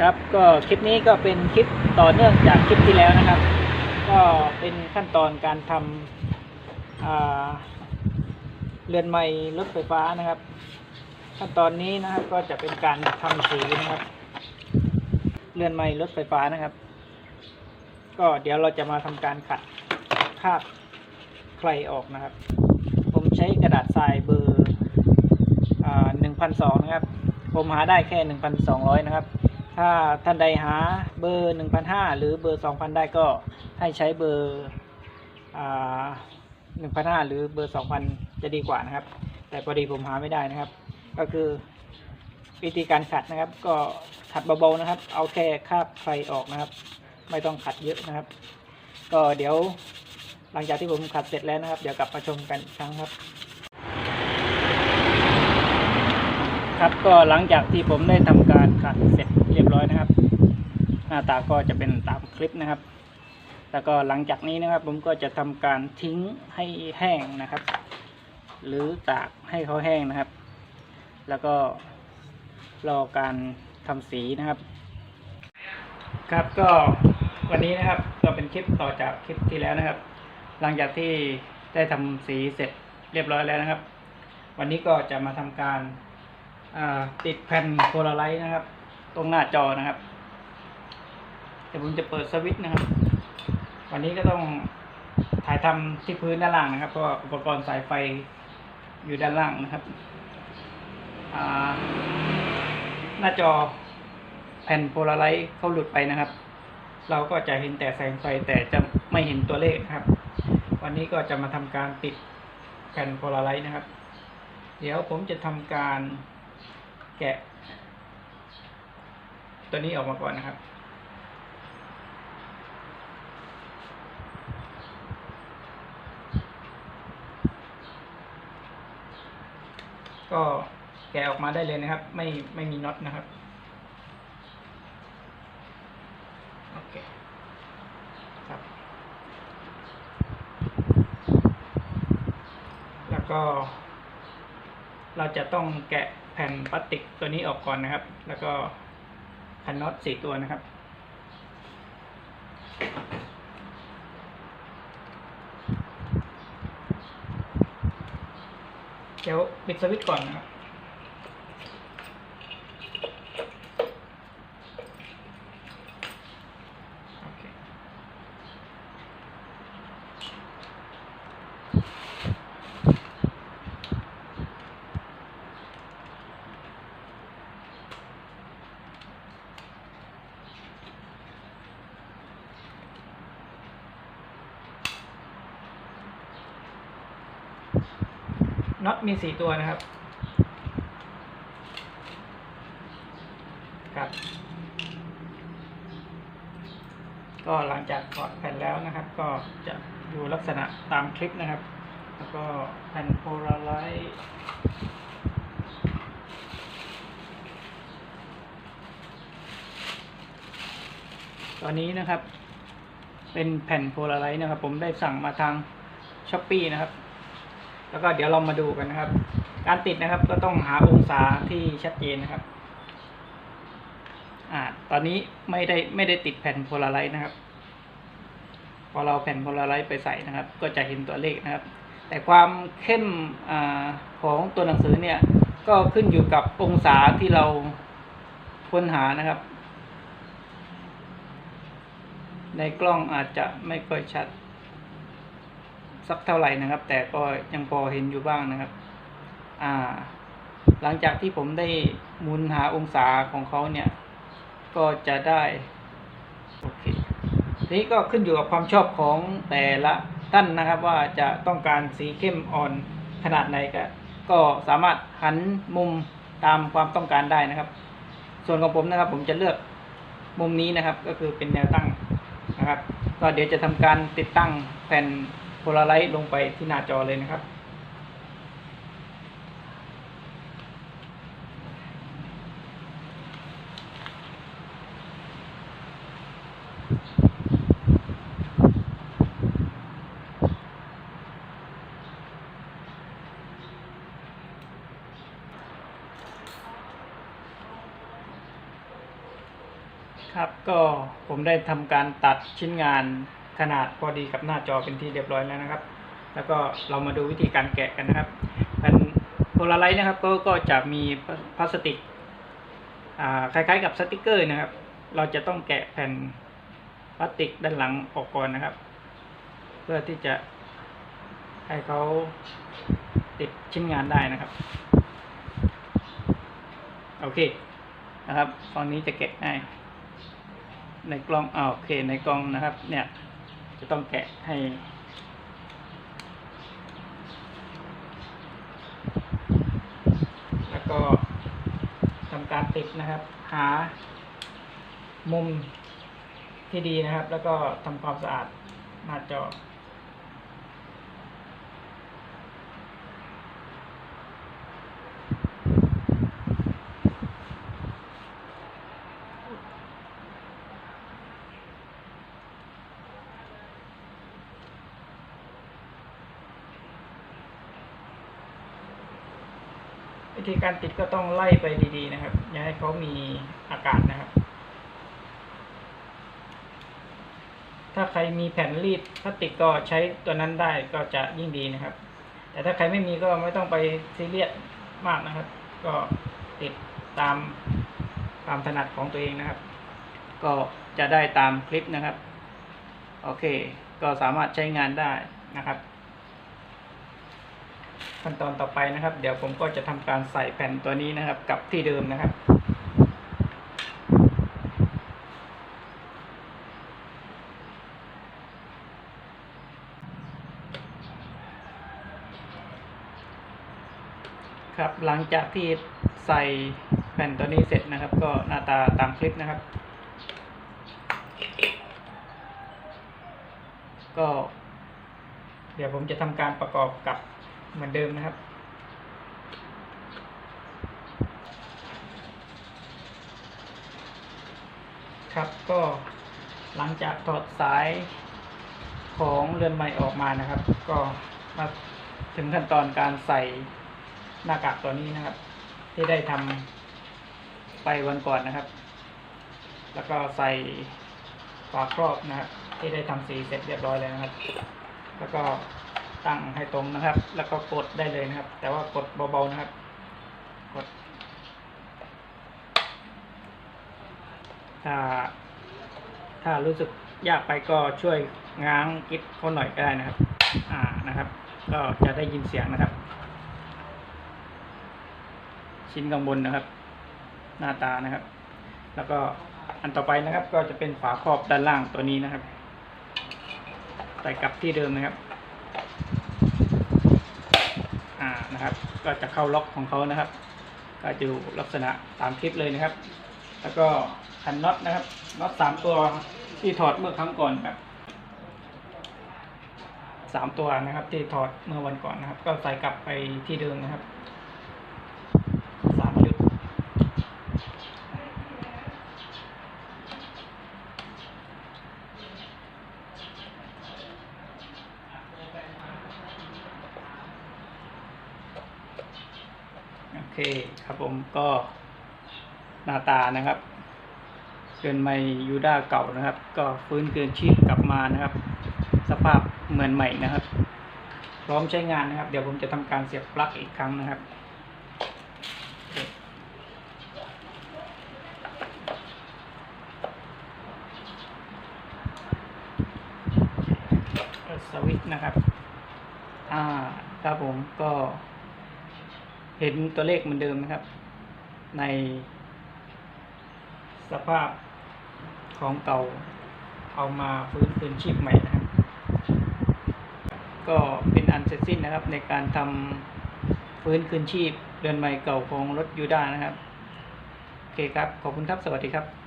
ครับก็คลิปนี้ก็เป็นคลิปต่อเนื่องจากคลิปที่แล้วนะครับ ก็เป็นขั้นตอนการทำเรือนไม้รถไฟฟ้านะครับ ขั้นตอนนี้นะครับก็จะเป็นการทำสีนะครับเรือนไม้รถไฟฟ้านะครับ ก็เดี๋ยวเราจะมาทำการขัดคาบใครออกนะครับ ผมใช้กระดาษทรายเบอร์หนึ่งพันสองนะครับ ผมหาได้แค่หนึ่งพันสองร้อยนะครับ ถ้าท่านใดหาเบอร์หนึ่งพันห้าหรือเบอร์สองพันได้ก็ให้ใช้เบอร์หนึ่งพันห้าหรือเบอร์สองพันจะดีกว่านะครับ แต่พอดีผมหาไม่ได้นะครับ ก็คือวิธีการขัดนะครับ ก็ขัดเบาๆนะครับ เอาแค่คาบไฟออกนะครับ ไม่ต้องขัดเยอะนะครับ ก็เดี๋ยวหลังจากที่ผมขัดเสร็จแล้วนะครับ เดี๋ยวกลับมาชมกันครั้งครับ ครับก็หลังจากที่ผมได้ทำการขัดเสร็จ ยบร้อยนะครับ หน้าตาก็จะเป็นตามคลิปนะครับ แล้วก็หลังจากนี้นะครับ ผมก็จะทำการทิ้งให้แห้งนะครับ หรือตากให้เขาแห้งนะครับ แล้วก็รอการทำสีนะครับ ครับก็วันนี้นะครับก็เป็นคลิปต่อจากคลิปที่แล้วนะครับ หลังจากที่ได้ทำสีเสร็จเรียบร้อยแล้วนะครับ วันนี้ก็จะมาทำการติดแผ่นโพลาไรต์นะครับ ตรงหน้าจอนะครับเดี๋ยวผมจะเปิดสวิตช์นะครับ วันนี้ก็ต้องถ่ายทำที่พื้นด้านล่างนะครับเพราะอุปกรณ์สายไฟอยู่ด้านล่างนะครับหน้าจอแผ่นโพลาไรต์เขาหลุดไปนะครับ เราก็จะเห็นแต่แสงไฟแต่จะไม่เห็นตัวเลขครับ วันนี้ก็จะมาทำการติดแผ่นโพลาไรต์นะครับ เดี๋ยวผมจะทำการแกะ ตัวนี้ออกมาก่อนนะครับ ก็แกะออกมาได้เลยนะครับ ไม่ไม่มีน็อตนะครับโอเคครับ แล้วก็ เราจะต้องแกะแผ่นพลาสติกตัวนี้ออกก่อนนะครับ แล้วก็ คันน็อตสี่ตัวนะครับ เดี๋ยวปิดสวิตช์ก่อนนะครับ น็อตมีสี่ตัวนะครับ ครับ ก็หลังจากถอดแผ่นแล้วนะครับ ก็จะอยู่ลักษณะตามคลิปนะครับ แล้วก็แผ่นโพลาไรต์ตอนนี้นะครับ เป็นแผ่นโพลาไรต์นะครับ ผมได้สั่งมาทางช้อปปีนะครับ แล้วก็เดี๋ยวเรามาดูกันนะครับ การติดนะครับก็ต้องหาองศาที่ชัดเจนนะครับ อ่า ตอนนี้ไม่ได้ไม่ได้ติดแผ่นโพลาไรต์นะครับ พอเราแผ่นโพลาไรต์ไปใส่นะครับ ก็จะเห็นตัวเลขนะครับ แต่ความเข้มอของตัวหนังสือเนี่ย ก็ขึ้นอยู่กับองศาที่เราค้นหานะครับ ในกล้องอาจจะไม่ค่อยชัด สักเท่าไหร่นะครับ แต่ก็ยังพอเห็นอยู่บ้างนะครับ อ่า หลังจากที่ผมได้มุนหาองศาของเขาเนี่ย ก็จะได้โอเคทีนี้ก็ขึ้นอยู่กับความชอบของแต่ละท่านนะครับว่าจะต้องการสีเข้มอ่อนขนาดไหนก็ก็สามารถหันมุมตามความต้องการได้นะครับ ส่วนของผมนะครับ ผมจะเลือกมุมนี้นะครับ ก็คือเป็นแนวตั้งนะครับ ก็เดี๋ยวจะทำการติดตั้งแผ่น โพลาไรท์ลงไปที่หน้าจอเลยนะครับ ครับก็ผมได้ทำการตัดชิ้นงาน ขนาดพอดีกับหน้าจอเป็นที่เรียบร้อยแล้วนะครับ แล้วก็เรามาดูวิธีการแกะกันนะครับแผ่นโพลาไรต์นะครับก็ก็จะมีพลาสติกอ่าคล้ายๆกับสติกเกอร์นะครับ เราจะต้องแกะแผ่นพลาสติกด้านหลังออกก่อนนะครับ เพื่อที่จะให้เขาติดชิ้นงานได้นะครับ โอเคนะครับฝั่งนี้จะแกะง่ายในกล้องอโอเคในกล้องนะครับเนี่ย จะต้องแกะให้ แล้วก็ทำการติดนะครับ หามุมที่ดีนะครับ แล้วก็ทำความสะอาดหน้าจอ วิธีการติดก็ต้องไล่ไปดีๆนะครับ อย่าให้เขามีอากาศนะครับ ถ้าใครมีแผ่นรีดพลาสติกก็ใช้ตัวนั้นได้ก็จะยิ่งดีนะครับ แต่ถ้าใครไม่มีก็ไม่ต้องไปซีเรียสมากนะครับ ก็ติดตามความถนัดของตัวเองนะครับ ก็จะได้ตามคลิปนะครับ โอเค ก็สามารถใช้งานได้นะครับ ขั้นตอนต่อไปนะครับ เดี๋ยวผมก็จะทำการใส่แผ่นตัวนี้นะครับกลับที่เดิมนะครับครับหลังจากที่ใส่แผ่นตัวนี้เสร็จนะครับ ก็หน้าตาตามคลิปนะครับ ก็ เดี๋ยวผมจะทำการประกอบกับ เหมือนเดิมนะครับ ครับก็หลังจากถอดสายของเรือนไม้ออกมานะครับ ก็มาถึงขั้นตอนการใส่หน้ากากตัวนี้นะครับ ที่ได้ทำไปวันก่อนนะครับ แล้วก็ใส่ฝาครอบนะครับที่ได้ทำสีเสร็จเรียบร้อยแล้วนะครับ แล้วก็ ตั้งให้ตรงนะครับ แล้วก็กดได้เลยนะครับ แต่ว่ากดเบาๆนะครับ กด ถ้า ถ้ารู้สึกยากไปก็ช่วยง้างกิ๊บเขาหน่อยก็ได้นะครับ อ่านะครับ ก็จะได้ยินเสียงนะครับ ชิ้นข้างบนนะครับ หน้าตานะครับ แล้วก็อันต่อไปนะครับ ก็จะเป็นฝาครอบด้านล่างตัวนี้นะครับใส่กลับที่เดิมนะครับ อ่า นะครับ ก็จะเข้าล็อกของเขานะครับ ก็จะดูลักษณะตามคลิปเลยนะครับ แล้วก็คันน็อตนะครับน็อตสามตัวที่ถอดเมื่อครั้งก่อนครับสามตัวนะครับที่ถอดเมื่อวันก่อนนะครับ ก็ใส่กลับไปที่เดิมนะครับสามจุดโอเคครับผมก็หน้าตานะครับเกินไมยูด้าเก่านะครับ ก็ฟื้นเกินชีพกลับมานะครับ สภาพเหมือนใหม่นะครับ พร้อมใช้งานนะครับ เดี๋ยวผมจะทำการเสียบปลั๊กอีกครั้งนะครับสวิตช์นะครับ อ่าครับผมก็ เห็นตัวเลขเหมือนเดิมนะครับ ในสภาพของเก่าเอามาฟื้นคืนชีพใหม่นะครับ ก็เป็นอันเสร็จสิ้นนะครับ ในการทำฟื้นคืนชีพเรือนใหม่เก่าของรถยูด้านะครับ โอเคครับ ขอบคุณครับ สวัสดีครับ